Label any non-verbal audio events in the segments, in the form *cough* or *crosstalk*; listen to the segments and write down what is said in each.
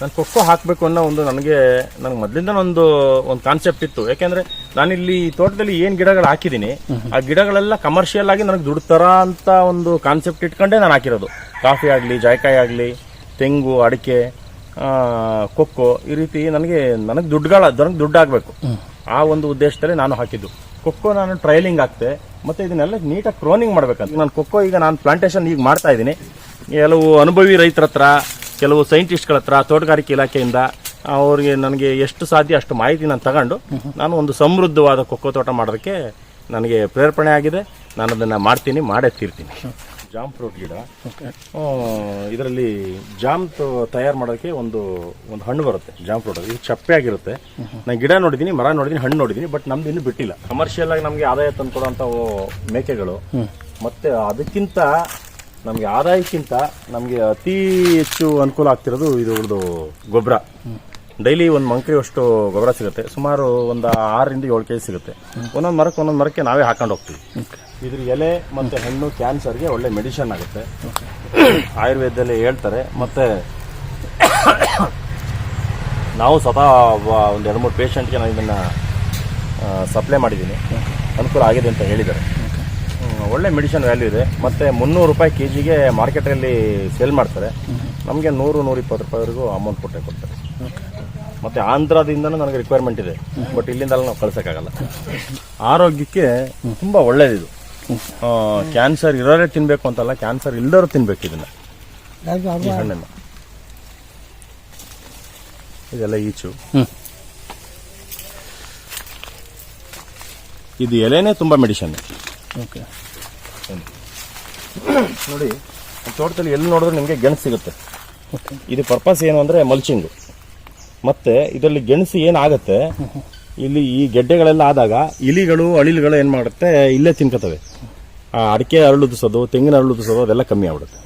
ನಾನು ಖೋಖೋ ಹಾಕಬೇಕು ಅನ್ನೋ ಒಂದು ನನಗೆ ನನಗೆ ಮೊದಲಿಂದ ಒಂದು ಒಂದು ಕಾನ್ಸೆಪ್ಟ್ ಇತ್ತು. ಯಾಕೆಂದ್ರೆ ನಾನಿಲ್ಲಿ ಈ ತೋಟದಲ್ಲಿ ಏನು ಗಿಡಗಳು ಹಾಕಿದ್ದೀನಿ ಆ ಗಿಡಗಳೆಲ್ಲ ಕಮರ್ಷಿಯಲ್ ಆಗಿ ನನಗೆ ದುಡ್ತಾರ ಅಂತ ಒಂದು ಕಾನ್ಸೆಪ್ಟ್ ಇಟ್ಕೊಂಡೇ ನಾನು ಹಾಕಿರೋದು. ಕಾಫಿ ಆಗಲಿ ಜಾಯ್ಕಾಯಿ ಆಗಲಿ ತೆಂಗು ಅಡಿಕೆ ಖೋಖೋ ಕೊಕ್ಕೋ ಈ ರೀತಿ ನನಗೆ ನನಗೆ ದುಡ್ಡುಗಳ ನನಗೆ ದುಡ್ಡು ಆಗಬೇಕು ಆ ಒಂದು ಉದ್ದೇಶದಲ್ಲಿ ನಾನು ಹಾಕಿದ್ದು. ಕೊಕ್ಕೋ ನಾನು ಟ್ರೈಲಿಂಗ್ ಹಾಕ್ತೆ ಮತ್ತೆ ಇದನ್ನೆಲ್ಲ ನೀಟಾಗಿ ಕ್ರೋನಿಂಗ್ ಮಾಡ್ಬೇಕಂತ. ನಾನು ಕೊಕ್ಕೋ ಈಗ ನಾನು ಪ್ಲಾಂಟೇಶನ್ ಈಗ ಮಾಡ್ತಾ ಇದ್ದೀನಿ. ಕೆಲವು ಅನುಭವಿ ರೈತರ ಹತ್ರ ಕೆಲವು ಸೈಂಟಿಸ್ಟ್ಗಳ ಹತ್ರ ತೋಟಗಾರಿಕೆ ಇಲಾಖೆಯಿಂದ ಅವರಿಗೆ ನನಗೆ ಎಷ್ಟು ಸಾಧ್ಯ ಅಷ್ಟು ಮಾಹಿತಿ ನಾನು ತಗೊಂಡು ನಾನು ಒಂದು ಸಮೃದ್ಧವಾದ ಕೊಕ್ಕೋ ತೋಟ ಮಾಡೋದಕ್ಕೆ ನನಗೆ ಪ್ರೇರಣೆ ಆಗಿದೆ. ನಾನು ಅದನ್ನು ಮಾಡ್ತೀನಿ ಮಾಡೇ ತೀರ್ತೀನಿ ಜಾಮ್ ಫ್ರೂಟ್ ಗಿಡ. ಇದರಲ್ಲಿ ಜಾಮ್ ತಯಾರು ಮಾಡೋದಕ್ಕೆ ಒಂದು ಒಂದು ಹಣ್ಣು ಬರುತ್ತೆ ಜಾಮ್ ಫ್ರೂಟ್ ಇದು ಚಪ್ಪೆ ಆಗಿರುತ್ತೆ. ನಾನು ಗಿಡ ನೋಡಿದ್ದೀನಿ ಮರ ನೋಡಿದ್ದೀನಿ ಹಣ್ಣು ನೋಡಿದ್ದೀನಿ ಬಟ್ ನಮ್ದು ಇನ್ನೂ ಬಿಟ್ಟಿಲ್ಲ. ಕಮರ್ಷಿಯಲ್ ಆಗಿ ನಮಗೆ ಆದಾಯ ತಂದ್ಕೊಡೋಂಥ ಮೇಕೆಗಳು. ಮತ್ತೆ ಅದಕ್ಕಿಂತ ನಮಗೆ ಆದಾಯಕ್ಕಿಂತ ನಮಗೆ ಅತಿ ಹೆಚ್ಚು ಅನುಕೂಲ ಆಗ್ತಿರೋದು ಇದು ಉಳ್ದು ಗೊಬ್ಬರ ಡೈಲಿ ಒಂದು ಮಂಕ್ರಿ ಅಷ್ಟು ಗೊಬ್ಬರ ಸಿಗುತ್ತೆ. ಸುಮಾರು ಒಂದು ಆರರಿಂದ ಏಳು ಕೆ ಜಿ ಸಿಗುತ್ತೆ. ಒಂದೊಂದು ಮರಕ್ಕೆ ಒಂದೊಂದು ಮರಕ್ಕೆ ನಾವೇ ಹಾಕೊಂಡು ಹೋಗ್ತೀವಿ. ಇದ್ರ ಎಲೆ ಮತ್ತೆ ಹಣ್ಣು ಕ್ಯಾನ್ಸರ್ಗೆ ಒಳ್ಳೆ ಮೆಡಿಷನ್ ಆಗುತ್ತೆ. ಆಯುರ್ವೇದದಲ್ಲಿ ಹೇಳ್ತಾರೆ. ಮತ್ತೆ ನಾವು ಒಬ್ಬ ಒಂದು ಎರಡು ಮೂರು ಪೇಷಂಟ್ಗೆ ನಾನು ಇದನ್ನು ಸಪ್ಲೈ ಮಾಡಿದ್ದೀನಿ ಅನುಕೂಲ ಆಗಿದೆ ಅಂತ ಹೇಳಿದ್ದಾರೆ. ಒಳ್ಳೆ ಮೆಡಿಷನ್ ವ್ಯಾಲ್ಯೂ ಇದೆ. ಮತ್ತೆ ಮುನ್ನೂರು ರೂಪಾಯಿ ಕೆ ಜಿಗೆ ಮಾರ್ಕೆಟಲ್ಲಿ ಸೇಲ್ ಮಾಡ್ತಾರೆ. ನಮಗೆ ನೂರು ನೂರ ಇಪ್ಪತ್ತು ರೂಪಾಯಿವರೆಗೂ ಅಮೌಂಟ್ ಕೊಟ್ಟೆ ಕೊಡ್ತಾರೆ. ಮತ್ತೆ ಆಂಧ್ರದಿಂದನೂ ನನಗೆ ರಿಕ್ವೈರ್ಮೆಂಟ್ ಇದೆ. ಬಟ್ ಇಲ್ಲಿಂದಲ್ಲ ನಾವು ಕಳ್ಸೋಕ್ಕಾಗಲ್ಲ. ಆರೋಗ್ಯಕ್ಕೆ ತುಂಬ ಒಳ್ಳೇದಿದು. ಕ್ಯಾನ್ಸರ್ ಇರೋರೇ ತಿನ್ಬೇಕು ಅಂತಲ್ಲ ಕ್ಯಾನ್ಸರ್ ಇಲ್ದವರು ತಿನ್ಬೇಕು ಇದನ್ನ. ಈ ಹಣ್ಣನ್ನು. ಇದೆಲ್ಲ ಈಚು. ಇದು ಎಲೆನೇ ತುಂಬಾ ಮೆಡಿಷನ್. ಓಕೆ. ನೋಡಿ ತೋಟದಲ್ಲಿ ಎಲ್ಲಿ ನೋಡಿದ್ರೆ ನಿಮಗೆ ಗೆಣಸು ಸಿಗುತ್ತೆ. ಇದು ಪರ್ಪಸ್ ಏನು ಅಂದರೆ ಮಲ್ಚಿಂಗು ಮತ್ತು ಇದರಲ್ಲಿ ಗೆಣಸು ಏನಾಗುತ್ತೆ? ಇಲ್ಲಿ ಈ ಗೆಡ್ಡೆಗಳೆಲ್ಲ ಆದಾಗ ಇಲಿಗಳು, ಅಳಿಲುಗಳು ಏನು ಮಾಡುತ್ತೆ? ಇಲ್ಲೇ ತಿನ್ಕೋತವೆ ಆ ಅಡಿಕೆ ಅರಳುದಿಸೋದು ತೆಂಗಿನ ಅರಳುದಿಸೋದು ಅದೆಲ್ಲ ಕಮ್ಮಿ ಆಗ್ಬಿಡುತ್ತೆ.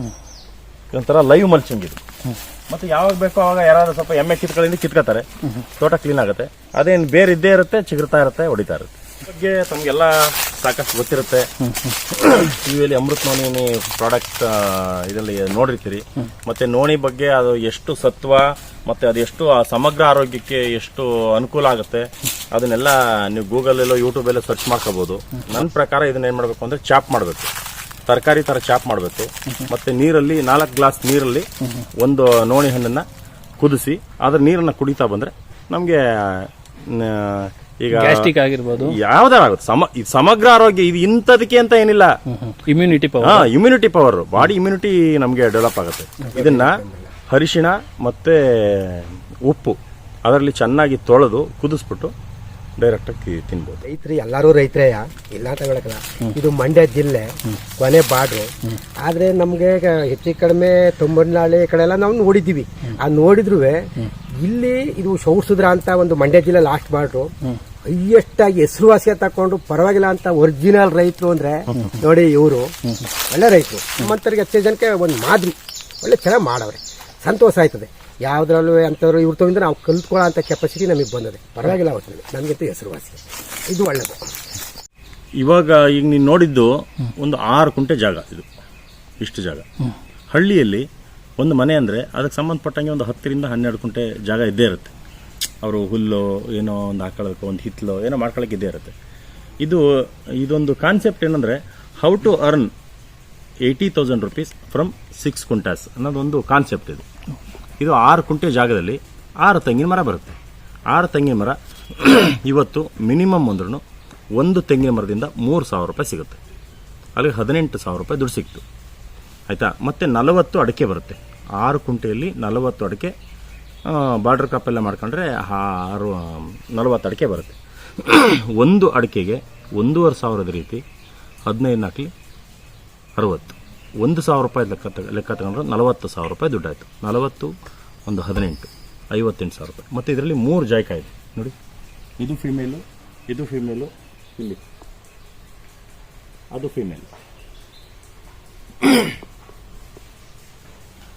ಒಂಥರ ಲೈವ್ ಮಲ್ಚಿಂಗ್ ಇದು. ಮತ್ತು ಯಾವಾಗ ಬೇಕೋ ಅವಾಗ ಯಾರಾದ್ರೂ ಸ್ವಲ್ಪ ಎಮ್ಮೆ ಕಿತ್ಕೊಳ್ಳಿಂದ ಕಿತ್ಕೋತಾರೆ. ತೋಟ ಕ್ಲೀನ್ ಆಗುತ್ತೆ. ಅದೇನು ಬೇರೆ ಇದ್ದೇ ಇರುತ್ತೆ, ಚಿಗುರ್ತಾ ಇರುತ್ತೆ, ಹೊಡಿತಾ ಇರುತ್ತೆ. ಬಗ್ಗೆ ತಮಗೆಲ್ಲ ಸಾಕಷ್ಟು ಗೊತ್ತಿರುತ್ತೆ. ಟಿವಿಯಲ್ಲಿ ಅಮೃತ್ ನೋಣಿ ಪ್ರಾಡಕ್ಟ್ ಇದರಲ್ಲಿ ನೋಡಿರ್ತೀರಿ. ಮತ್ತೆ ನೋಣಿ ಬಗ್ಗೆ ಅದು ಎಷ್ಟು ಸತ್ವ, ಮತ್ತೆ ಅದು ಎಷ್ಟು, ಆ, ಸಮಗ್ರ ಆರೋಗ್ಯಕ್ಕೆ ಎಷ್ಟು ಅನುಕೂಲ ಆಗುತ್ತೆ, ಅದನ್ನೆಲ್ಲ ನೀವು ಗೂಗಲ್ ಎಲ್ಲೋ ಯೂಟ್ಯೂಬ್ ಎಲ್ಲೋ ಸರ್ಚ್ ಮಾಡ್ಕೋಬಹುದು ನನ್ನ ಪ್ರಕಾರ ಇದನ್ನ ಏನ್ ಮಾಡಬೇಕು ಅಂದ್ರೆ ಚಾಪ್ ಮಾಡಬೇಕು. ತರಕಾರಿ ತರ ಚಾಪ್ ಮಾಡಬೇಕು. ಮತ್ತೆ ನೀರಲ್ಲಿ, ನಾಲ್ಕು ಗ್ಲಾಸ್ ನೀರಲ್ಲಿ ಒಂದು ನೋಣಿ ಹಣ್ಣನ್ನ ಕುದಿಸಿ, ಅದ್ರ ನೀರನ್ನ ಕುಡಿತಾ ಬಂದ್ರೆ ನಮ್ಗೆ ಈಗ ಗ್ಯಾಸ್ಟ್ರಿಕ್ ಆಗಿರ್ಬೋದು. ಯಾವ್ದಾಗುತ್ತೆ ಸಮ ಇದು ಸಮಗ್ರ ಆರೋಗ್ಯ ಇದು ಇಂಥದಕ್ಕೆ ಅಂತ ಏನಿಲ್ಲ. ಇಮ್ಯುನಿಟಿ ಪವರ್ ಹಾ ಇಮ್ಯುನಿಟಿ ಪವರ್ ಬಾಡಿ ಇಮ್ಯುನಿಟಿ ನಮಗೆ ಡೆವಲಪ್ ಆಗುತ್ತೆ. ಇದನ್ನ ಅರಿಶಿಣ ಮತ್ತೆ ಉಪ್ಪು ಅದರಲ್ಲಿ ಚೆನ್ನಾಗಿ ತೊಳೆದು ಕುದಿಸ್ಬಿಟ್ಟು ಡೈರೆಕ್ಟ್ ಆಗಿ ತಿನ್ಬೋದು ರೈತರು ಎಲ್ಲರೂ ರೈತರೇಯ ಇಲ್ಲ ಅಂತ ಹೇಳಕ್ಕಲ್ಲ ಇದು ಮಂಡ್ಯ ಜಿಲ್ಲೆ ಕೊನೆ ಬಾಡ್ರು ಆದ್ರೆ ನಮ್ಗೆ ಹೆಚ್ಚು ಕಡಿಮೆ ತೊಂಬತ್ನಾಳೆ ಈ ಕಡೆ ಎಲ್ಲ ನಾವು ನೋಡಿದ್ದೀವಿ ಆ ನೋಡಿದ್ರು ಇಲ್ಲಿ ಇದು ಶೌರ್ಸುದ್ರ ಅಂತ ಒಂದು ಮಂಡ್ಯ ಜಿಲ್ಲೆ ಲಾಸ್ಟ್ ಬಾಡ್ರು ಹೈಯೆಸ್ಟ್ ಆಗಿ ಹೆಸರುವಾಸಿಯ ತಕೊಂಡು ಪರವಾಗಿಲ್ಲ ಅಂತ ಒರಿಜಿನಲ್ ರೈತರು ಅಂದ್ರೆ ನೋಡಿ ಇವರು ಒಳ್ಳೆ ರೈತರು ನಮ್ಮಂತರಿಗೆ ಹೆಚ್ಚು ಜನಕ್ಕೆ ಒಂದು ಮಾದರಿ ಒಳ್ಳೆ ಚೆನ್ನಾಗಿ ಮಾಡವ್ರೆ ಸಂತೋಷ ಆಯ್ತದೆ ಯಾವ್ದ್ರಲ್ಲೂ ಅಂಥವ್ರು ಇವ್ರ ತಗೊಂಡ್ರೆ ನಾವು ಕಲ್ತ್ಕೊಳ್ಳೋ ಅಂತ ಕೆಪಾಸಿಟಿ ನಮಗೆ ಬಂದಿದೆ. ಪರವಾಗಿಲ್ಲ ಒಟ್ಟಿನಲ್ಲಿ ನಮಗಂತೂ ಹೆಸರುವಾಸಿ ಇದು ಒಳ್ಳೆಯದು ಇವಾಗ ಈಗ ನೀನು ನೋಡಿದ್ದು ಒಂದು ಆರು ಕುಂಟೆ ಜಾಗ ಇದು. ಇಷ್ಟು ಜಾಗ. ಹಳ್ಳಿಯಲ್ಲಿ ಒಂದು ಮನೆ ಅಂದರೆ ಅದಕ್ಕೆ ಸಂಬಂಧಪಟ್ಟಂಗೆ ಒಂದು ಹತ್ತರಿಂದ ಹನ್ನೆರಡು ಕುಂಟೆ ಜಾಗ ಇದ್ದೇ ಇರುತ್ತೆ. ಅವರು ಹುಲ್ಲು, ಏನೋ ಒಂದು ಹಾಕೊಳ್ಳೋಕೆ, ಒಂದು ಹಿತ್ತಲು, ಏನೋ ಮಾಡ್ಕೊಳ್ಳೋಕೆ ಇದ್ದೇ ಇರುತ್ತೆ. ಇದು, ಇದೊಂದು ಕಾನ್ಸೆಪ್ಟ್ ಏನಂದರೆ how to earn eighty thousand rupees from six guntas ಅನ್ನೋದೊಂದು ಕಾನ್ಸೆಪ್ಟ್ ಇದು. ಇದು ಆರು ಕುಂಟೆ ಜಾಗದಲ್ಲಿ ಆರು ತೆಂಗಿನ ಮರ ಬರುತ್ತೆ. ಆರು ತೆಂಗಿನ ಮರ *clears throat* ಇವತ್ತು ಮಿನಿಮಮ್ ಅಂದ್ರೂ ಒಂದು ತೆಂಗಿನ ಮರದಿಂದ ಮೂರು ಸಾವಿರ ರೂಪಾಯಿ ಸಿಗುತ್ತೆ. ಅಲ್ಲಿ ಹದಿನೆಂಟು ಸಾವಿರ ರೂಪಾಯಿ ದುಡ್ಡು ಸಿಕ್ತು. ಆಯಿತಾ? ಮತ್ತು ನಲವತ್ತು ಅಡಿಕೆ ಬರುತ್ತೆ. ಆರು ಕುಂಟೆಯಲ್ಲಿ ನಲವತ್ತು ಅಡಿಕೆ ಬಾರ್ಡ್ರ್ ಕಾಪೆಲ್ಲ ಮಾಡ್ಕೊಂಡ್ರೆ ಆರು, ನಲವತ್ತು ಅಡಿಕೆ ಬರುತ್ತೆ. *clears throat* ಒಂದು ಅಡಿಕೆಗೆ ಒಂದೂವರೆ ಸಾವಿರದ ರೀತಿ ಹದಿನೈದು ನಾಲ್ಕಲಿ ಅರವತ್ತು. ಒಂದು ಸಾವಿರ ರೂಪಾಯಿ ಲೆಕ್ಕ ತಗ ಲೆಕ್ಕ ತಗೊಂಡ್ರೆ ನಲವತ್ತು ಸಾವಿರ ರೂಪಾಯಿ ದುಡ್ಡಾಯಿತು. ನಲವತ್ತು, ಒಂದು ಹದಿನೆಂಟು, ಐವತ್ತೆಂಟು ಸಾವಿರ ರೂಪಾಯಿ. ಮತ್ತು ಇದರಲ್ಲಿ ಮೂರು ಜಾಯ್ಕ ಇದೆ. ನೋಡಿ. ಇದು ಫಿಮೇಲು ಇದು ಫಿಮೇಲು ಇಲ್ಲಿ. ಅದು female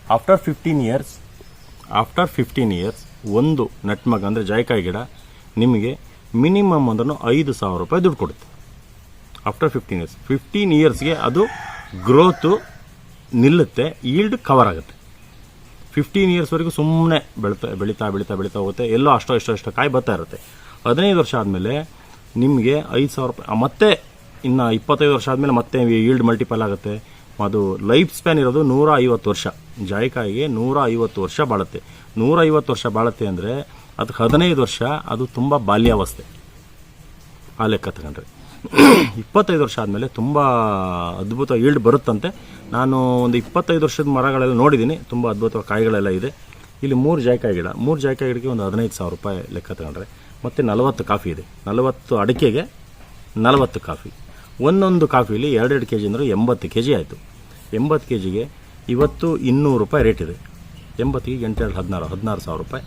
after fifteen years after fifteen years ಒಂದು ನಟ್ಮಗ ಅಂದರೆ ಜಾಯ್ಕಾಯಿ ಗಿಡ ನಿಮಗೆ ಮಿನಿಮಮ್ ಅಂದ್ರೂ ಐದು ಸಾವಿರ ರೂಪಾಯಿ ದುಡ್ಡು ಕೊಡುತ್ತೆ. ಆಫ್ಟರ್ ಫಿಫ್ಟೀನ್ ಇಯರ್ಸ್ ಫಿಫ್ಟೀನ್ ಇಯರ್ಸ್ಗೆ ಅದು ಗ್ರೋತು ನಿಲ್ಲುತ್ತೆ, ಈಲ್ಡ್ ಕವರ್ ಆಗುತ್ತೆ. ಫಿಫ್ಟೀನ್ ಇಯರ್ಸ್ವರೆಗೂ ಸುಮ್ಮನೆ ಬೆಳಿತಾ, ಬೆಳೀತಾ ಬೆಳೀತಾ ಬೆಳೀತಾ ಹೋಗುತ್ತೆ. ಎಲ್ಲೋ ಅಷ್ಟೋ, ಇಷ್ಟೋ ಇಷ್ಟೋ ಕಾಯಿ ಬರ್ತಾ ಇರುತ್ತೆ. ಹದಿನೈದು ವರ್ಷ ಆದಮೇಲೆ ನಿಮಗೆ ಐದು ಸಾವಿರ ರೂಪಾಯಿ ಮತ್ತೆ ಇನ್ನು ಇಪ್ಪತ್ತೈದು ವರ್ಷ ಆದಮೇಲೆ ಮತ್ತೆ ಈಲ್ಡ್ ಮಲ್ಟಿಪಲ್ ಆಗುತ್ತೆ. ಅದು ಲೈಫ್ ಸ್ಪ್ಯಾನ್ ಇರೋದು ನೂರ ಐವತ್ತು ವರ್ಷ. ಜಾಯಿಕಾಯಿಗೆ ನೂರ ಐವತ್ತು ವರ್ಷ ಬಾಳುತ್ತೆ. ನೂರ ಐವತ್ತು ವರ್ಷ ಬಾಳುತ್ತೆ ಅಂದರೆ ಅದಕ್ಕೆ ಹದಿನೈದು ವರ್ಷ ಅದು ತುಂಬ ಬಾಲ್ಯಾವಸ್ಥೆ. ಆ ಲೆಕ್ಕ ತಗೊಂಡ್ರೆ. ಇಪ್ಪತ್ತೈದು ವರ್ಷ ಆದಮೇಲೆ ತುಂಬ ಅದ್ಭುತ ಈಲ್ಡ್ ಬರುತ್ತಂತೆ. ನಾನು ಒಂದು ಇಪ್ಪತ್ತೈದು ವರ್ಷದ ಮರಗಳೆಲ್ಲ ನೋಡಿದ್ದೀನಿ ತುಂಬ ಅದ್ಭುತ ಕಾಯಿಗಳೆಲ್ಲ ಇದೆ. ಇಲ್ಲಿ ಮೂರು ಜಾಯ್ಕಾಯಿ ಗಿಡ. ಮೂರು ಜಾಯ್ಕಾಯಿ ಗಿಡಕ್ಕೆ ಒಂದು ಹದಿನೈದು ಸಾವಿರ ರೂಪಾಯಿ ಲೆಕ್ಕ ತಗೊಂಡ್ರೆ ಮತ್ತು ನಲವತ್ತು ಕಾಫಿ ಇದೆ. ನಲವತ್ತು ಅಡಿಕೆಗೆ ನಲವತ್ತು ಕಾಫಿ. ಒಂದೊಂದು ಕಾಫಿಲಿ ಎರಡೆರಡು ಕೆ ಜಿ ಅಂದರೆ ಎಂಬತ್ತು ಕೆ ಜಿ ಆಯಿತು. ಎಂಬತ್ತು ಕೆ ಜಿಗೆ ಇವತ್ತು ಇನ್ನೂರು ರೂಪಾಯಿ ರೇಟ್ ಇದೆ. ಎಂಬತ್ತಿಗೆ ಎಂಟೆರಡು ಹದಿನಾರು ಹದಿನಾರು ಸಾವಿರ ರೂಪಾಯಿ.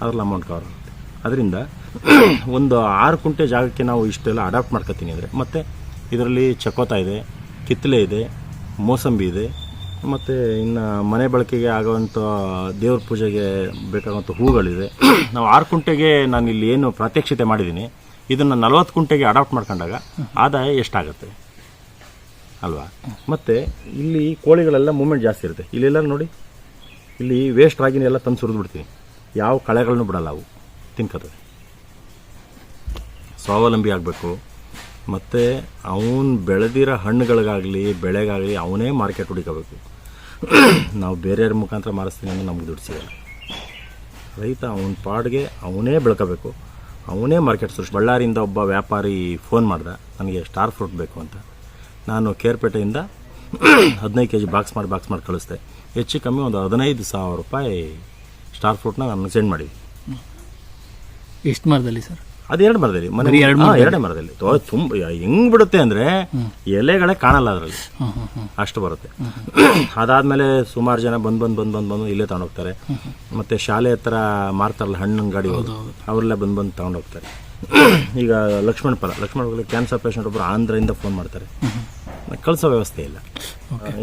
ಅದ್ರಲ್ಲಿ ಅಮೌಂಟ್ ಕವರ್ ಆಗುತ್ತೆ. ಅದರಿಂದ *coughs* ಒಂದು ಆರು ಕುಂಟೆ ಜಾಗಕ್ಕೆ ನಾವು ಇಷ್ಟೆಲ್ಲ ಅಡಾಪ್ಟ್ ಮಾಡ್ಕೊತೀನಿ ಅಂದರೆ. ಮತ್ತು ಇದರಲ್ಲಿ ಚಕೋತ ಇದೆ ಕಿತ್ತಲೆ ಇದೆ, ಮೋಸಂಬಿ ಇದೆ, ಮತ್ತು ಇನ್ನು ಮನೆ ಬಳಕೆಗೆ ಆಗುವಂಥ ದೇವ್ರ ಪೂಜೆಗೆ ಬೇಕಾಗುವಂಥ ಹೂಗಳಿದೆ. *coughs* ನಾವು ಆರು ಕುಂಟೆಗೆ ನಾನು ಇಲ್ಲಿ ಏನು ಪ್ರಾತ್ಯಕ್ಷತೆ ಮಾಡಿದ್ದೀನಿ. ಇದನ್ನು ನಲವತ್ತು ಕುಂಟೆಗೆ ಅಡಾಪ್ಟ್ ಮಾಡ್ಕೊಂಡಾಗ ಆದಾಯ ಎಷ್ಟಾಗುತ್ತೆ? ಅಲ್ವಾ? ಮತ್ತು ಇಲ್ಲಿ ಕೋಳಿಗಳೆಲ್ಲ ಮೂಮೆಂಟ್ ಜಾಸ್ತಿ ಇರುತ್ತೆ. ಇಲ್ಲೆಲ್ಲ ನೋಡಿ. ಇಲ್ಲಿ ವೇಸ್ಟ್ ರಾಗಿನೆಲ್ಲ ತಂದು ಸುರಿದು ಬಿಡ್ತೀನಿ ಯಾವ ಕಳೆಗಳನ್ನು ಬಿಡಲ್ಲ ಅವು. ತಿನ್ಕೋತವೆ. ಸ್ವಾವಲಂಬಿ ಆಗಬೇಕು. ಮತ್ತು ಅವನು ಬೆಳೆದಿರೋ ಹಣ್ಣುಗಳಿಗಾಗಲಿ, ಬೆಳೆಗಾಗಲಿ ಅವನೇ ಮಾರ್ಕೆಟ್ ಹುಡುಕಬೇಕು. ನಾವು ಬೇರೆಯವ್ರ ಮುಖಾಂತರ ಮಾರಿಸ್ತೀನಿ ಅಂದರೆ ನಮ್ಗೆ ದುಡ್ಡು ಸಿಗಲ್ಲ. ರೈತ ಅವನ ಪಾಡ್ಗೆ ಅವನೇ ಬೆಳ್ಕೋಬೇಕು. ಅವನೇ ಮಾರ್ಕೆಟ್ ಸೃಷ್ಟಿ ಬಳ್ಳಾರಿಯಿಂದ ಒಬ್ಬ ವ್ಯಾಪಾರಿ ಫೋನ್ ಮಾಡ್ದ, ನನಗೆ ಸ್ಟಾರ್ ಫ್ರೂಟ್ ಬೇಕು ಅಂತ. ನಾನು ಕೇರ್ಪೇಟೆಯಿಂದ ಹದಿನೈದು ಕೆ ಜಿ ಬಾಕ್ಸ್ ಮಾಡಿ ಬಾಕ್ಸ್ ಮಾಡಿ ಕಳಿಸ್ದೆ. ಹೆಚ್ಚು ಕಮ್ಮಿ ಒಂದು ಹದಿನೈದು ಸಾವಿರ ರೂಪಾಯಿ ಸ್ಟಾರ್ ಫ್ರೂಟ್ನ ನಾನು ಸೆಂಡ್ ಮಾಡಿದ್ವಿ ಎಷ್ಟು ಮರದಲ್ಲಿ ಸರ್? ಅದು ಎರಡು ಮರದಲ್ಲಿ. ಮನೆ ಬರೀ ಎರಡು ಹಾ, ಎರಡೇ ಮರದಲ್ಲಿ. ತುಂಬ ಹೆಂಗ್ ಬಿಡುತ್ತೆ ಅಂದ್ರೆ ಎಲೆಗಳೇ ಕಾಣಲ್ಲ ಅದರಲ್ಲಿ. ಅಷ್ಟು ಬರುತ್ತೆ. ಅದಾದ್ಮೇಲೆ ಸುಮಾರು ಜನ ಬಂದ್ ಬಂದ್ ಬಂದ್ ಬಂದ್ ಬಂದು ಇಲ್ಲೇ ತಗೊಂಡೋಗ್ತಾರೆ. ಮತ್ತೆ ಶಾಲೆ ಹತ್ರ ಮಾರ್ತಾರಲ್ಲ ಹಣ್ಣಿನ ಗಾಡಿ ಅವರೆಲ್ಲ ಬಂದ್ ಬಂದು ತಗೊಂಡೋಗ್ತಾರೆ. ಈಗ ಲಕ್ಷ್ಮಣ ಫಲ ಲಕ್ಷ್ಮಣ ಕ್ಯಾನ್ಸರ್ ಪೇಷಂಟ್ ಒಬ್ಬರು ಆಂಧ್ರದಿಂದ ಫೋನ್ ಮಾಡ್ತಾರೆ. ಕಳಿಸೋ ವ್ಯವಸ್ಥೆ ಇಲ್ಲ.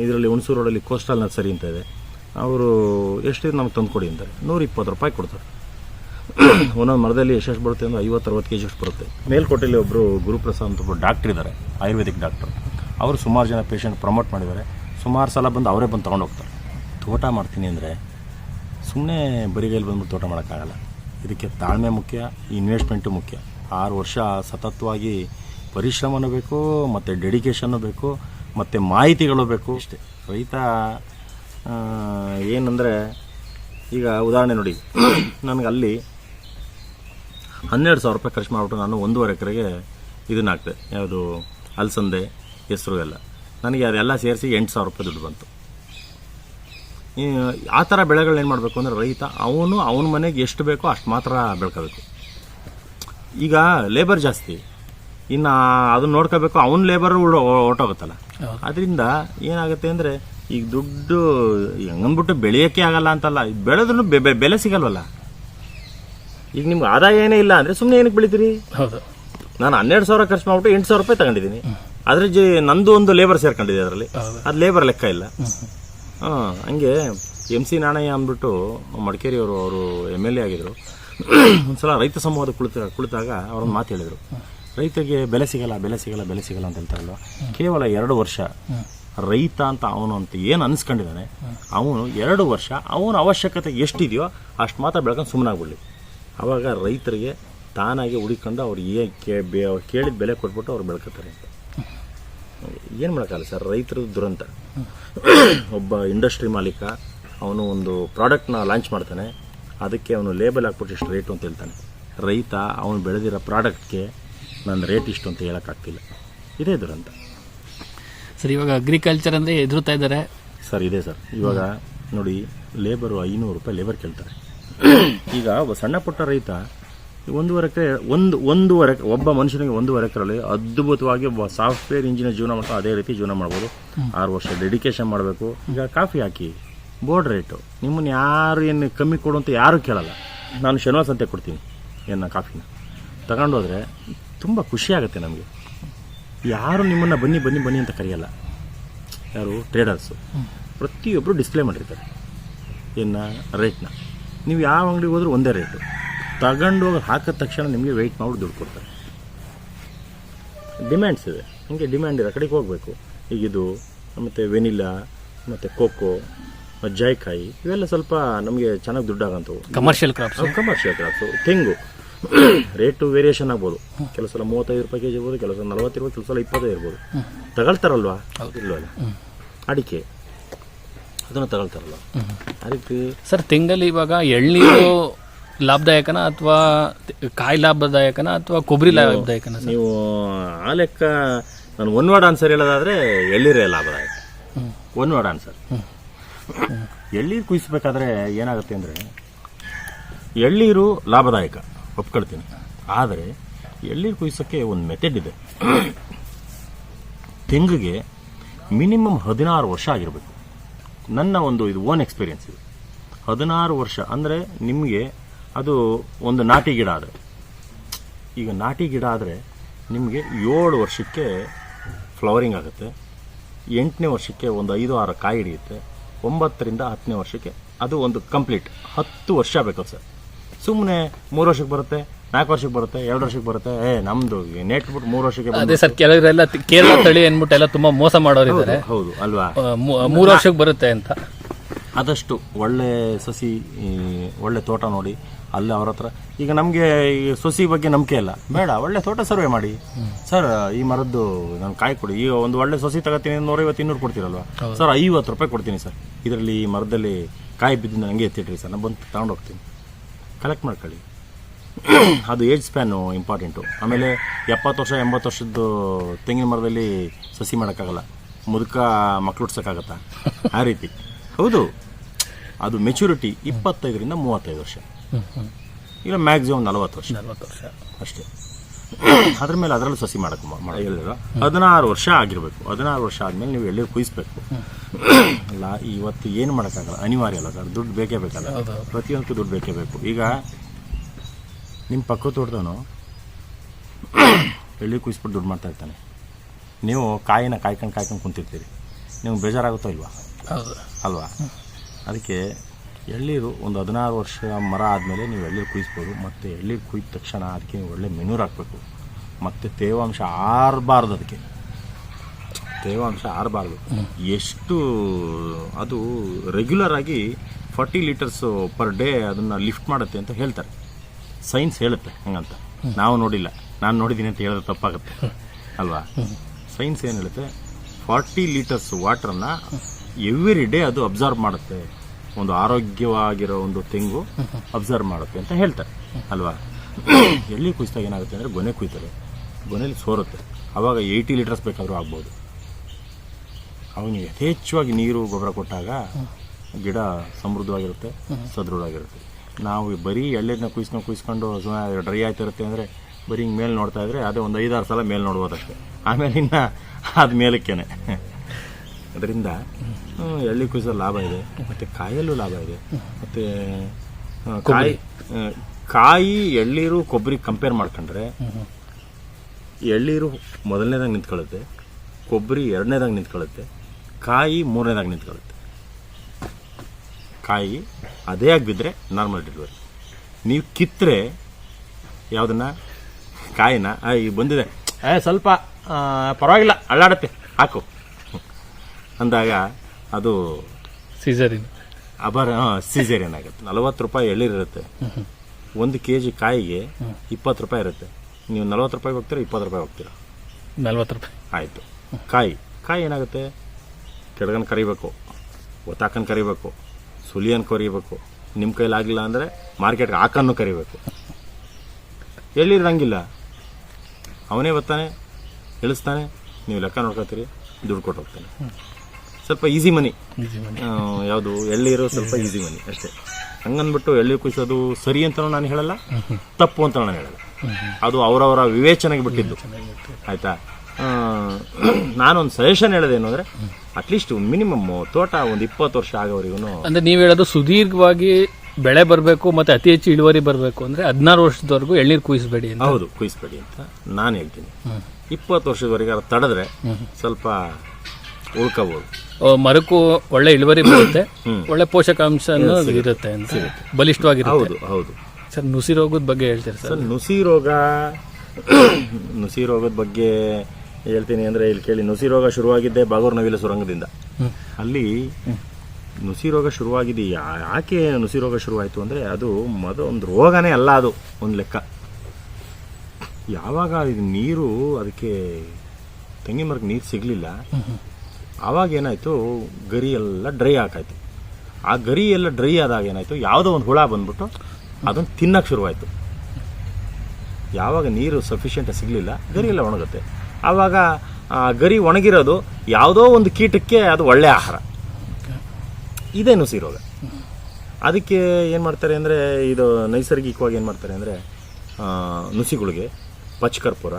ಇದರಲ್ಲಿ ಹುಣಸೂರು ರೋಡಲ್ಲಿ ಕೋಸ್ಟಲ್ ನರ್ಸರಿ ಅಂತ ಇದೆ. ಅವರು ಎಷ್ಟಿದೆ ನಮ್ಗೆ ತಂದು ಕೊಡಿ ಅಂತಾರೆ. ನೂರ ಇಪ್ಪತ್ತು ರೂಪಾಯಿ ಕೊಡ್ತಾರೆ. *coughs* ಒಂದೊಂದು ಮರದಲ್ಲಿ ಎಷ್ಟೆಷ್ಟು ಬರುತ್ತೆ ಅಂದ್ರೆ ಐವತ್ತು, ಅರವತ್ತು ಕೆ ಬರುತ್ತೆ. ಮೇಲ್ಕೋಟೆಯಲ್ಲಿ ಒಬ್ಬರು ಗುರುಪ್ರಸಾದ್ ಅಂತ ಒಬ್ಬರು ಡಾಕ್ಟ್ರ್ ಇದ್ದಾರೆ ಆಯುರ್ವೇದಿಕ್ ಡಾಕ್ಟರ್ ಅವರು ಸುಮಾರು ಜನ ಪೇಷಂಟ್ ಪ್ರಮೋಟ್ ಮಾಡಿದ್ದಾರೆ. ಸುಮಾರು ಸಲ ಬಂದು ಅವರೇ ಬಂದು ತೊಗೊಂಡು ಹೋಗ್ತಾರೆ. ತೋಟ ಮಾಡ್ತೀನಿ ಅಂದರೆ ಸುಮ್ಮನೆ ಬರಿಗೈಲಿ ಬಂದ್ಬಿಟ್ಟು ತೋಟ ಮಾಡೋಕ್ಕಾಗಲ್ಲ. ಇದಕ್ಕೆ ತಾಳ್ಮೆ ಮುಖ್ಯ ಇನ್ವೆಸ್ಟ್ಮೆಂಟು ಮುಖ್ಯ. ಆರು ವರ್ಷ ಸತತವಾಗಿ ಪರಿಶ್ರಮನೂ ಬೇಕು, ಮತ್ತು ಡೆಡಿಕೇಷನ್ನು ಬೇಕು, ಮತ್ತು ಮಾಹಿತಿಗಳು ಬೇಕು. ಅಷ್ಟೇ. ರೈತ ಏನಂದರೆ ಈಗ ಉದಾಹರಣೆ ನೋಡಿ. *coughs* ನನಗೆ ಅಲ್ಲಿ ಹನ್ನೆರಡು ಸಾವಿರ ರೂಪಾಯಿ ಖರ್ಚು ಮಾಡಿಬಿಟ್ಟು ನಾನು ಒಂದೂವರೆ ಎಕರೆಗೆ ಇದನ್ನ ಹಾಕಿದೆ ಯಾವುದು ಅಲಸಂದೆ ಹೆಸರು ಎಲ್ಲ. ನನಗೆ ಅದೆಲ್ಲ ಸೇರಿಸಿ ಎಂಟು ಸಾವಿರ ರೂಪಾಯಿ ದುಡ್ಡು ಬಂತು. ಆ ಥರ ಬೆಳೆಗಳನ್ನ ಏನು ಮಾಡಬೇಕು ಅಂದರೆ ರೈತ ಅವನು ಅವನ ಮನೆಗೆ ಎಷ್ಟು ಬೇಕೋ ಅಷ್ಟು ಮಾತ್ರ ಬೆಳ್ಕೋಬೇಕು. ಈಗ ಲೇಬರ್ ಜಾಸ್ತಿ. ಇನ್ನು ಅದನ್ನ ನೋಡ್ಕೋಬೇಕು ಅವನ ಲೇಬರ್ ಹೊರಟೋಗುತ್ತಲ್ಲ. ಅದರಿಂದ ಏನಾಗುತ್ತೆ ಅಂದರೆ ಈಗ ದುಡ್ಡು ಹೆಂಗನ್ಬಿಟ್ಟು ಬೆಳೆಯೋಕ್ಕೆ ಆಗಲ್ಲ ಅಂತಲ್ಲ ಬೆಳೆದ್ರೂ ಬೆಲೆ ಸಿಗಲ್ವಲ್ಲ. ಈಗ ನಿಮ್ಗೆ ಆದಾಯ ಏನೇ ಇಲ್ಲ ಅಂದರೆ ಸುಮ್ಮನೆ ಏನಕ್ಕೆ ಬೆಳಿತೀರಿ? ಹೌದು. ನಾನು ಹನ್ನೆರಡು ಸಾವಿರ ಖರ್ಚು ಮಾಡ್ಬಿಟ್ಟು ಎಂಟು ಸಾವಿರ ರೂಪಾಯಿ ತಗೊಂಡಿದ್ದೀನಿ. ಅದ್ರ ಜಿ ನಂದು ಒಂದು ಲೇಬರ್ ಸೇರ್ಕೊಂಡಿದೆ ಅದರಲ್ಲಿ. ಅದು ಲೇಬರ್ ಲೆಕ್ಕ ಇಲ್ಲ. ಹಾಂ ಹಂಗೆ ಎಂ ಸಿ ನಾಣಯ್ಯ ಅಂದ್ಬಿಟ್ಟು ಮಡಿಕೇರಿಯವರು ಅವರು ಎಂ ಎಲ್ ಎ ಆಗಿದ್ರು. ಒಂದ್ಸಲ ರೈತ ಸಮೂಹದ ಕುಳಿತ ಕುಳಿತಾಗ ಅವ್ರೊಂದು ಮಾತು ಹೇಳಿದರು. ರೈತರಿಗೆ ಬೆಲೆ ಸಿಗಲ್ಲ ಬೆಲೆ ಸಿಗಲ್ಲ ಬೆಲೆ ಸಿಗಲ್ಲ ಅಂತ ಹೇಳ್ತಾರಲ್ವ ಕೇವಲ ಎರಡು ವರ್ಷ ರೈತ ಅಂತ ಅವನು ಅಂತ ಏನು ಅನ್ಸ್ಕೊಂಡಿದ್ದಾನೆ ಅವನು ಎರಡು ವರ್ಷ ಅವನ ಅವಶ್ಯಕತೆ ಎಷ್ಟಿದೆಯೋ ಅಷ್ಟು ಮಾತ್ರ ಬೆಳ್ಕೊಂಡು ಸುಮ್ಮನಾಗ್ಬಿಡ್ಲಿ. ಆವಾಗ ರೈತರಿಗೆ ತಾನಾಗಿ ಹುಡಿಕೊಂಡು ಅವ್ರು ಏ ಕೇ ಬೇ ಅವ್ರು ಕೇಳಿದ ಬೆಲೆ ಕೊಟ್ಬಿಟ್ಟು ಅವ್ರು ಬೆಳ್ಕೊತಾರೆ ಅಂತ. ಏನು ಮಾಡೋಕ್ಕಲ್ಲ ಸರ್ ರೈತರ ದುರಂತ. ಒಬ್ಬ ಇಂಡಸ್ಟ್ರಿ ಮಾಲೀಕ ಅವನು ಒಂದು ಪ್ರಾಡಕ್ಟ್ನ ಲಾಂಚ್ ಮಾಡ್ತಾನೆ ಅದಕ್ಕೆ ಅವನು ಲೇಬಲ್ ಹಾಕ್ಬಿಟ್ಟು ಇಷ್ಟು ರೇಟು ಅಂತ ಹೇಳ್ತಾನೆ. ರೈತ ಅವನು ಬೆಳೆದಿರೋ ಪ್ರಾಡಕ್ಟ್ಗೆ ನನ್ನ ರೇಟ್ ಇಷ್ಟು ಅಂತ ಹೇಳೋಕ್ಕಾಗ್ತಿಲ್ಲ ಇದೇ ದುರಂತ. ಸರ್ ಇವಾಗ ಅಗ್ರಿಕಲ್ಚರ್ ಅಂದರೆ ಎದುರುತ್ತಾ ಇದ್ದಾರೆ? ಸರ್ ಇದೆ ಸರ್. ಇವಾಗ ನೋಡಿ ಲೇಬರು ಐನೂರು ರೂಪಾಯಿ ಲೇಬರ್ ಕೇಳ್ತಾರೆ. ಈಗ ಒಬ್ಬ ಸಣ್ಣ ಪುಟ್ಟ ರೈತ ಒಂದೂವರೆ ಎಕರೆ ಒಂದು ಒಂದೂವರೆ ಒಬ್ಬ ಮನುಷ್ಯನಿಗೆ ಒಂದೂವರೆ ಎಕರೆಯಲ್ಲಿ ಅದ್ಭುತವಾಗಿ ಒಬ್ಬ ಸಾಫ್ಟ್ವೇರ್ ಇಂಜಿನಿಯರ್ ಜೀವನ ಮಾಡ್ತಾ ಅದೇ ರೀತಿ ಜೀವನ ಮಾಡ್ಬೋದು. ಆರು ವರ್ಷ ಡೆಡಿಕೇಶನ್ ಮಾಡಬೇಕು. ಈಗ ಕಾಫಿ ಹಾಕಿ ಬೋರ್ಡ್ ರೇಟು. ನಿಮ್ಮನ್ನು ಯಾರು ಏನು ಕಮ್ಮಿ ಕೊಡು ಅಂತ ಯಾರೂ ಕೇಳಲ್ಲ. ನಾನು ಶನಿವಾರ ಸಂತೆ ಕೊಡ್ತೀನಿ ಏನು ಕಾಫಿನ. ತಗೊಂಡೋದ್ರೆ ತುಂಬ ಖುಷಿ ಆಗುತ್ತೆ ನಮಗೆ. ಯಾರು ನಿಮ್ಮನ್ನು ಬನ್ನಿ ಬನ್ನಿ ಬನ್ನಿ ಅಂತ ಕರೆಯಲ್ಲ. ಯಾರು? ಟ್ರೇಡರ್ಸು ಪ್ರತಿಯೊಬ್ಬರು ಡಿಸ್ಪ್ಲೇ ಮಾಡಿರ್ತಾರೆ. ಇನ್ನು ರೇಟ್ನ ನೀವು ಯಾವ ಅಂಗಡಿಗೆ ಹೋದ್ರೂ ಒಂದೇ ರೇಟು ತಗೊಂಡೋಗಿ ಹಾಕಿದ ತಕ್ಷಣ ನಿಮಗೆ ವೆಯ್ಟ್ ಮಾಡಿ ದುಡ್ಡು ಕೊಡ್ತಾರೆ. ಡಿಮ್ಯಾಂಡ್ಸ್ ಇದೆ ಹೀಗೆ ಡಿಮ್ಯಾಂಡ್ ಇದೆ ಕಡೆಗೆ ಹೋಗಬೇಕು. ಈಗ ಇದು ಮತ್ತು ವೆನಿಲಾ ಮತ್ತು ಕೋಕೋ ಜಾಯಿಕಾಯಿ ಇವೆಲ್ಲ ಸ್ವಲ್ಪ ನಮಗೆ ಚೆನ್ನಾಗಿ ದುಡ್ಡಾಗಂಥವು ಕಮರ್ಷಿಯಲ್ ಕ್ರಾಪ್ಸ್ ಕಮರ್ಷಿಯಲ್ ಕ್ರಾಪ್ಸು ತೆಂಗು. ರೇಟು ವೇರಿಯೇಷನ್ ಆಗ್ಬೋದು. ಕೆಲವು ಸಲ ಮೂವತ್ತೈದು ರೂಪಾಯಿ ಕೆಜಿ ಇರ್ಬೋದು ಕೆಲವು ಸಲ ನಲವತ್ತು ಇರ್ಬೋದು ಕೆಲವು ಸಲ ಇಪ್ಪತ್ತೈದು ಇರ್ಬೋದು. ತಗೊಳ್ತಾರಲ್ವಾ? ಇಲ್ವಲ್ಲ? ಅಡಿಕೆ. ಅದನ್ನು ತಗೊಳ್ತಾರಲ್ಲ. ಅದಕ್ಕೆ ಸರ್ ತೆಂಗಲ್ಲಿ ಇವಾಗ ಎಳ್ನೀರು *coughs* ಲಾಭದಾಯಕನ ಅಥವಾ ಕಾಯಿ ಲಾಭದಾಯಕನ ಅಥವಾ ಕೊಬ್ಬರಿ ಲಾಭದಾಯಕನ ನೀವು ಆ ಲೆಕ್ಕ ನಾನು ಒನ್ ವರ್ಡ್ ಆನ್ಸರ್ ಹೇಳೋದಾದ್ರೆ ಎಳ್ಳೀರೇ ಲಾಭದಾಯಕ. ಒನ್ ವರ್ಡ್ ಆನ್ಸರ್ ಎಳ್ಳೀರು ಕುಯಿಸ್ಬೇಕಾದ್ರೆ ಏನಾಗುತ್ತೆ ಅಂದರೆ ಎಳ್ಳೀರು ಲಾಭದಾಯಕ. ಒಪ್ಕೊಳ್ತೀನಿ. ಆದರೆ ಎಳ್ಳೀರು ಕುಯ್ಸೋಕ್ಕೆ ಒಂದು ಮೆಥಡ್ ಇದೆ. *coughs* ತೆಂಗಿಗೆ ಮಿನಿಮಮ್ ಹದಿನಾರು ವರ್ಷ ಆಗಿರಬೇಕು. ನನ್ನ ಒಂದು ಇದು ಓನ್ ಎಕ್ಸ್ಪೀರಿಯನ್ಸ್ ಇದು. ಹದಿನಾರು ವರ್ಷ, ಅಂದರೆ ನಿಮಗೆ ಅದು ಒಂದು ನಾಟಿ ಗಿಡ ಆದರೆ. ಈಗ ನಾಟಿ ಗಿಡ ಆದರೆ ನಿಮಗೆ ಏಳು ವರ್ಷಕ್ಕೆ ಫ್ಲವರಿಂಗ್ ಆಗುತ್ತೆ, ಎಂಟನೇ ವರ್ಷಕ್ಕೆ ಒಂದು ಐದು ಆರು ಕಾಯಿ ಹಿಡಿಯುತ್ತೆ, ಒಂಬತ್ತರಿಂದ ಹತ್ತನೇ ವರ್ಷಕ್ಕೆ ಅದು ಒಂದು ಕಂಪ್ಲೀಟ್ ಹತ್ತು ವರ್ಷ ಬೇಕು ಸರ್. ಸುಮ್ಮನೆ ಮೂರು ವರ್ಷಕ್ಕೆ ಬರುತ್ತೆ ನಾಲ್ಕು ವರ್ಷಕ್ಕೆ ಬರುತ್ತೆ ಎರಡು ವರ್ಷಕ್ಕೆ ಬರುತ್ತೆ. ಏ ನಮ್ದು ನೆಟ್ಬಿಟ್ಟು ಮೂರು ವರ್ಷಕ್ಕೆ ಅದೇ ಸರ್ ಕೆಲವರೆಲ್ಲ ತಿ- ಕೇರಳ ತಳಿ ಅಂದ್ಬಿಟ್ಟು ಎಲ್ಲ ತುಂಬಾ ಮೋಸ ಮಾಡೋರಿದ್ದಾರೆ ಹೌದು ಅಲ್ವಾ? ಮೂರು ವರ್ಷಕ್ಕೆ ಬರುತ್ತೆ ಅಂತ. ಆದಷ್ಟು ಒಳ್ಳೆ ಸಸಿ ಈ, ಒಳ್ಳೆ ತೋಟ ನೋಡಿ ಅಲ್ಲಿ ಅವ್ರ ಹತ್ರ. ಈಗ ನಮಗೆ ಈ ಸೊಸಿ ಬಗ್ಗೆ ನಂಬಿಕೆ ಇಲ್ಲ. ಬೇಡ ಒಳ್ಳೆ ತೋಟ ಸರ್ವೆ ಮಾಡಿ. ಸರ್ ಈ ಮರದ್ದು ನಾನು ಕಾಯಿ ಕೊಡಿ. ಈಗ ಒಂದು ಒಳ್ಳೆ ಸೊಸಿ ತಗೋತೀನಿ ನೂರೈವತ್ತು ಇನ್ನೂರು ಕೊಡ್ತೀರಲ್ವಾ? ಸರ್ ಐವತ್ತು ರೂಪಾಯಿ ಕೊಡ್ತೀನಿ ಸರ್ ಇದರಲ್ಲಿ ಈ ಮರದಲ್ಲಿ ಕಾಯಿ ಬಿದ್ದಿಂದ ನನಗೆ ಎತ್ತಿಡ್ರಿ ಸರ್ ನಾನು ಬಂದು ತಗೊಂಡು ಹೋಗ್ತೀನಿ ಕಲೆಕ್ಟ್ ಮಾಡ್ಕೊಳ್ಳಿ. *coughs* ಅದು ಏಜ್ ಸ್ಪ್ಯಾನು ಇಂಪಾರ್ಟೆಂಟು ಆಮೇಲೆ ಎಪ್ಪತ್ತು ವರ್ಷ ಎಂಬತ್ತು ವರ್ಷದ್ದು ತೆಂಗಿನ ಮರದಲ್ಲಿ ಸಸಿ ಮಾಡೋಕ್ಕಾಗಲ್ಲ. ಮುದುಕ ಮಕ್ಳು ಹುಡ್ಸೋಕ್ಕಾಗತ್ತಾ ಆ ರೀತಿ. ಹೌದು. ಅದು ಮೆಚುರಿಟಿ ಇಪ್ಪತ್ತೈದರಿಂದ ಮೂವತ್ತೈದು ವರ್ಷ. ಇಲ್ಲ ಮ್ಯಾಕ್ಸಿಮಮ್ ನಲವತ್ತು ವರ್ಷ. ನಲ್ವತ್ತು ವರ್ಷ. ಅಷ್ಟೇ. *coughs* ಅದ್ರ ಮೇಲೆ ಅದರಲ್ಲೂ ಸಸಿ ಮಾಡಕ್ಕೆ ಮಾಡಿಲ್ಲ ಹದಿನಾರು ವರ್ಷ ಆಗಿರಬೇಕು. ಹದಿನಾರು ವರ್ಷ ಆದಮೇಲೆ ನೀವು ಎಳ್ಳೀರು ಕುಯಿಸ್ಬೇಕು. *coughs* ಅಲ್ಲ ಇವತ್ತು ಏನು ಮಾಡೋಕ್ಕಾಗಲ್ಲ? ಅನಿವಾರ್ಯ ಅಲ್ಲ. ಸರ್ ದುಡ್ಡು ಬೇಕೇ ಬೇಕಲ್ಲ. ಪ್ರತಿಯೊಂದಕ್ಕೂ ದುಡ್ಡು ಬೇಕೇ ಬೇಕು. ಈಗ ನಿಮ್ಮ ಪಕ್ಕ ತೋಟದವನು ಎಲ್ಲಿ ಕುಯಿಸ್ಬಿಟ್ಟು ದುಡ್ಡು ಮಾಡ್ತಾ ಇರ್ತಾನೆ. ನೀವು ಕಾಯಿನ ಕಾಯ್ಕೊಂಡು ಕಾಯ್ಕೊಂಡು ಕುಂತಿರ್ತೀರಿ. ನಿಮ್ಗೆ ಬೇಜಾರಾಗುತ್ತೋ ಇಲ್ವಾ? ಹೌದು. ಅಲ್ವಾ? ಅದಕ್ಕೆ ಎಳ್ಳೀರು ಒಂದು ಹದಿನಾರು ವರ್ಷ ಮರ ಆದಮೇಲೆ ನೀವು ಎಳ್ಳೀರು ಕುಯಿಸ್ಬೋದು ಮತ್ತು ಎಳ್ಳೀರು ಕುಯ್ದ ತಕ್ಷಣ ಅದಕ್ಕೆ ನೀವು ಒಳ್ಳೆ ಮೆನೂರು ಹಾಕಬೇಕು. ಮತ್ತು ತೇವಾಂಶ ಆರಬಾರ್ದು ಅದಕ್ಕೆ. ತೇವಾಂಶ ಆರಬಾರ್ದು. ಎಷ್ಟು ಅದು ರೆಗ್ಯುಲರ್ ಆಗಿ ಫಾರ್ಟಿ ಲೀಟರ್ಸು ಪರ್ ಡೇ ಅದನ್ನು ಲಿಫ್ಟ್ ಮಾಡುತ್ತೆ ಅಂತ ಹೇಳ್ತಾರೆ. ಸೈನ್ಸ್ ಹೇಳುತ್ತೆ ಹಂಗಂತ. ನಾವು ನೋಡಿಲ್ಲ. ನಾನು ನೋಡಿದ್ದೀನಿ ಅಂತ ಹೇಳಿದ್ರೆ ತಪ್ಪಾಗುತ್ತೆ. ಅಲ್ವಾ? ಸೈನ್ಸ್ ಏನು ಹೇಳುತ್ತೆ? ಫಾರ್ಟಿ ಲೀಟರ್ಸ್ ವಾಟ್ರನ್ನ ಎವ್ರಿ ಡೇ ಅದು ಅಬ್ಸರ್ವ್ ಮಾಡುತ್ತೆ. ಒಂದು ಆರೋಗ್ಯವಾಗಿರೋ ಒಂದು ತೆಂಗು ಅಬ್ಸರ್ವ್ ಮಾಡುತ್ತೆ ಅಂತ ಹೇಳ್ತಾರೆ. ಅಲ್ವಾ? ಎಲ್ಲಿ ಕುಯ್ದಾಗ ಏನಾಗುತ್ತೆ ಅಂದರೆ ಗೊನೆ ಕುಯ್ತಾರೆ ಗೊನೆಯಲ್ಲಿ ಸೋರುತ್ತೆ. ಆವಾಗ ಏಯ್ಟಿ ಲೀಟರ್ಸ್ ಬೇಕಾದರೂ ಆಗ್ಬೋದು. ಅವನಿಗೆ ಯಥೇಚ್ಛವಾಗಿ ನೀರು ಗೊಬ್ಬರ ಕೊಟ್ಟಾಗ ಗಿಡ ಸಮೃದ್ಧವಾಗಿರುತ್ತೆ, ಸದೃಢವಾಗಿರುತ್ತೆ. ನಾವು ಬರೀ ಎಳ್ಳೆದನ್ನ ಕುಯ್ಸ್ಕೊಂಡು ಕುಯ್ಸ್ಕೊಂಡು ಸುಮ್ಮನೆ ಡ್ರೈ ಆಯ್ತಿರುತ್ತೆ ಅಂದರೆ ಬರೀ ಹಿಂಗೆ ಮೇಲೆ ನೋಡ್ತಾ ಇದ್ರೆ ಅದೇ ಒಂದು ಐದಾರು ಸಲ ಮೇಲೆ ನೋಡ್ಬೋದಷ್ಟೇ. ಆಮೇಲೆ ಇನ್ನು ಅದು ಅದರಿಂದ ಎಳ್ಳಿ ಕುಯ್ಸೋ ಲಾಭ ಇದೆ. ಮತ್ತು ಕಾಯಲ್ಲೂ ಲಾಭ ಇದೆ. ಮತ್ತು ಕಾಯಿ ಕಾಯಿ, ಎಳ್ಳೀರು, ಕೊಬ್ಬರಿ ಕಂಪೇರ್ ಮಾಡ್ಕೊಂಡ್ರೆ ಎಳ್ಳೀರು ಮೊದಲನೇದಾಗ ನಿಂತ್ಕೊಳ್ಳುತ್ತೆ, ಕೊಬ್ಬರಿ ಎರಡನೇದಾಗ ನಿಂತ್ಕೊಳ್ಳುತ್ತೆ, ಕಾಯಿ ಮೂರನೇದಾಗ ನಿಂತ್ಕೊಳ್ಳುತ್ತೆ. ಕಾಯಿ ಅದೇ ಆಗಿ ಬಿದ್ದರೆ ನಾರ್ಮಲ್ ಡೆಲಿವರಿ ನೀವು ಕಿತ್ತರೆ ಯಾವುದನ್ನ? ಕಾಯಿನ? ಈಗ ಬಂದಿದೆ. ಏ ಸ್ವಲ್ಪ ಪರವಾಗಿಲ್ಲ. ಅಳ್ಳಾಡತ್ತೆ. ಹಾಕು. ಅಂದಾಗ ಅದು ಸೀಸರಿನ್ ಅಬರ ಸೀಸರಿನ್ ಆಗುತ್ತೆ. ನಲವತ್ತು ರೂಪಾಯಿ ಎಳ್ಳಿರುತ್ತೆ ಒಂದು ಕೆ ಜಿ ಕಾಯಿಗೆ ಇಪ್ಪತ್ತು ರೂಪಾಯಿ ಇರುತ್ತೆ. ನೀವು ನಲ್ವತ್ತು ರೂಪಾಯಿ ಹೋಗ್ತೀರಾ ಇಪ್ಪತ್ತು ರೂಪಾಯಿ ಹೋಗ್ತೀರಾ? ನಲ್ವತ್ತು ರೂಪಾಯಿ. ಆಯಿತು. ಕಾಯಿ. ಕಾಯಿ ಏನಾಗುತ್ತೆ? ಕೆಳಗನ್ ಕರಿಬೇಕು. ಒತ್ತಾಕನ್ ಕರಿಬೇಕು. ಸುಲಿಯನ್ ಕರಿಬೇಕು. ನಿಮ್ಮ ಕೈಲಾಗಿಲ್ಲ ಅಂದರೆ ಮಾರ್ಕೆಟ್ಗೆ ಹಾಕನ್ನು ಕರಿಬೇಕು. ಎಲ್ಲಿರಂಗಿಲ್ಲ? ಅವನೇ ಬರ್ತಾನೆ ಇಳಿಸ್ತಾನೆ ನೀವು ಲೆಕ್ಕ ನೋಡ್ಕೊತೀರಿ ದುಡ್ಡು ಕೊಟ್ಟು ಹೋಗ್ತಾನೆ. ಸ್ವಲ್ಪ ಈಸಿ ಮನಿ ಯಾವುದು ಎಳ್ಳೀರು ಸ್ವಲ್ಪ ಈಸಿ ಮನಿ ಅಷ್ಟೇ. ಹಂಗಂದ್ಬಿಟ್ಟು ಎಳ್ಳಿ ಕುಯ್ಸೋದು ಸರಿ ಅಂತ ನಾನು ಹೇಳಲ್ಲ ತಪ್ಪು ಅಂತ ನಾನು ಹೇಳಲ್ಲ. ಅದು ಅವರವರ ವಿವೇಚನೆಗೆ ಬಿಟ್ಟಿದ್ದು. ಆಯ್ತಾ? ನಾನೊಂದು ಸಜೆಷನ್ ಹೇಳೋದೇನು ಅಂದರೆ ಅಟ್ಲೀಸ್ಟ್ ಮಿನಿಮಮ್ ತೋಟ ಒಂದು ಇಪ್ಪತ್ತು ವರ್ಷ ಆಗೋವರೆಗೂ ಅಂದ್ರೆ ನೀವು ಹೇಳೋದು ಸುದೀರ್ಘವಾಗಿ ಬೆಳೆ ಬರಬೇಕು ಮತ್ತೆ ಅತಿ ಹೆಚ್ಚು ಇಳುವರಿ ಬರಬೇಕು ಅಂದ್ರೆ ಹದಿನಾರು ವರ್ಷದವರೆಗೂ ಎಳ್ನೀರು ಕುಯಿಸಬೇಡಿ ಅಂತ. ಹೌದು ಕುಯಿಸ್ಬೇಡಿ ಅಂತ ನಾನು ಹೇಳ್ತೀನಿ. ಇಪ್ಪತ್ತು ವರ್ಷದವರೆಗೆ ಅದು ತಡೆದ್ರೆ ಸ್ವಲ್ಪ ಉಳ್ಕೋಬೋದು. ಮರಕು ಮರಕ್ಕೂ ಒಳ್ಳೆ ಇಳುವರಿ ಬರುತ್ತೆ ಒಳ್ಳೆ ಪೋಷಕಾಂಶ ಇರುತ್ತೆ ಅಂತ. ಬಲಿಷ್ಠವಾಗಿ ಹೌದು ಹೌದು. ಸರ್ ನುಸಿ ರೋಗದ ಬಗ್ಗೆ ಹೇಳ್ತೀರಾ ಸರ್ ನುಸಿ ರೋಗ ನುಸಿ ರೋಗದ ಬಗ್ಗೆ ಹೇಳ್ತೀನಿ ಅಂದರೆ ಇಲ್ಲಿ ಕೇಳಿ ನುಸಿ ರೋಗ ಶುರುವಾಗಿದ್ದೆ ಬಾಗೂರು ನವಿಲ ಸುರಂಗದಿಂದ. ಅಲ್ಲಿ ನುಸಿ ರೋಗ ಶುರುವಾಗಿದೆ ಯಾಕೆ ನುಸಿ ರೋಗ ಶುರುವಾಯಿತು ಅಂದರೆ ಅದು ಮೊದಲು ಒಂದು ರೋಗನೇ ಅಲ್ಲ ಅದು ಒಂದು ಲೆಕ್ಕ. ಯಾವಾಗ ಇದು ನೀರು ಅದಕ್ಕೆ ತೆಂಗಿನ ಮರಕ್ಕೆ ನೀರು ಸಿಗಲಿಲ್ಲ ಆವಾಗ ಏನಾಯಿತು ಗರಿ ಎಲ್ಲ ಡ್ರೈ ಹಾಕಾಯ್ತು ಆ ಗರಿ ಎಲ್ಲ ಡ್ರೈ ಆದಾಗ ಏನಾಯಿತು ಯಾವುದೋ ಒಂದು ಹುಳ ಬಂದ್ಬಿಟ್ಟು ಅದನ್ನು ತಿನ್ನಕ್ಕೆ ಶುರುವಾಯಿತು. ಯಾವಾಗ ನೀರು ಸಫಿಷಿಯೆಂಟ್ ಸಿಗಲಿಲ್ಲ ಗರಿ ಎಲ್ಲ ಒಣಗುತ್ತೆ. ಆವಾಗ ಗರಿ ಒಣಗಿರೋದು ಯಾವುದೋ ಒಂದು ಕೀಟಕ್ಕೆ ಅದು ಒಳ್ಳೆಯ ಆಹಾರ. ಇದೇ ನುಸಿ ರೋಗ ಅದಕ್ಕೆ ಏನು ಮಾಡ್ತಾರೆ ಅಂದರೆ, ಇದು ನೈಸರ್ಗಿಕವಾಗಿ ಏನು ಮಾಡ್ತಾರೆ ಅಂದರೆ ನುಸಿಗಳಿಗೆ ಪಚ್ಚಕರ್ಪೂರ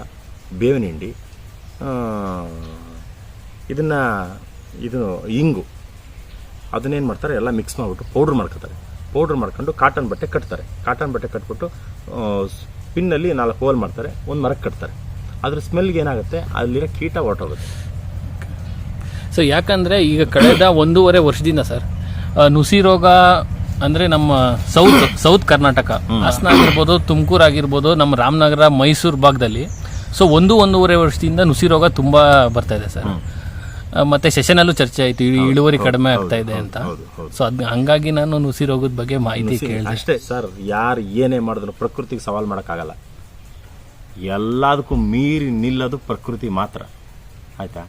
ಬೇವಿನ ಹಿಂಡಿ ಇದನ್ನು, ಇದು, ಇಂಗು. ಅದನ್ನೇನು ಮಾಡ್ತಾರೆ, ಎಲ್ಲ ಮಿಕ್ಸ್ ಮಾಡಿಬಿಟ್ಟು ಪೌಡ್ರ್ ಮಾಡ್ಕೊತಾರೆ. ಪೌಡ್ರ್ ಮಾಡ್ಕೊಂಡು ಕಾಟನ್ ಬಟ್ಟೆ ಕಟ್ತಾರೆ. ಕಾಟನ್ ಬಟ್ಟೆ ಕಟ್ಬಿಟ್ಟು ಪಿನ್ನಲ್ಲಿ ನಾಲ್ಕು ಹೋಲ್ ಮಾಡ್ತಾರೆ. ಒಂದು ಮರಕ್ಕೆ ಕಟ್ತಾರೆ. ಅದ್ರ ಸ್ಮೆಲ್ಗೆ ಏನಾಗುತ್ತೆ? ಅಲ್ಲಿರೋ ಕೀಟ ಹೊರಟೋಗುತ್ತೆ. ಸೊ ಯಾಕಂದ್ರೆ ಈಗ ಕಳೆದ ಒಂದೂವರೆ ವರ್ಷದಿಂದ ಸರ್ ನುಸಿ ರೋಗ ಅಂದ್ರೆ ನಮ್ಮ ಸೌತ್ ಸೌತ್ ಕರ್ನಾಟಕ ಹಾಸನ ಆಗಿರ್ಬೋದು ತುಮಕೂರು ಆಗಿರ್ಬೋದು ನಮ್ಮ ರಾಮನಗರ ಮೈಸೂರು ಭಾಗದಲ್ಲಿ. ಸೊ ಒಂದು ಒಂದೂವರೆ ವರ್ಷದಿಂದ ನುಸಿ ರೋಗ ತುಂಬಾ ಬರ್ತಾ ಇದೆ ಸರ್. ಮತ್ತೆ ಸೆಷನಲ್ಲೂ ಚರ್ಚೆ ಆಯ್ತು ಇಳುವರಿ ಕಡಿಮೆ ಆಗ್ತಾ ಇದೆ ಅಂತ. ಸೊ ಅದ್ ಹಂಗಾಗಿ ನಾನು ನುಸಿ ರೋಗದ ಬಗ್ಗೆ ಮಾಹಿತಿ ಕೇಳಿದೆ. ಅಷ್ಟೇ ಸರ್ ಯಾರು ಏನೇ ಮಾಡಿದ್ರು ಪ್ರಕೃತಿಗೆ ಸವಾಲ್ ಮಾಡೋಕ್ಕಾಗಲ್ಲ. ಎಲ್ಲದಕ್ಕೂ ಮೀರಿ ನಿಲ್ಲೋದು ಪ್ರಕೃತಿ ಮಾತ್ರ. ಆಯ್ತಾ?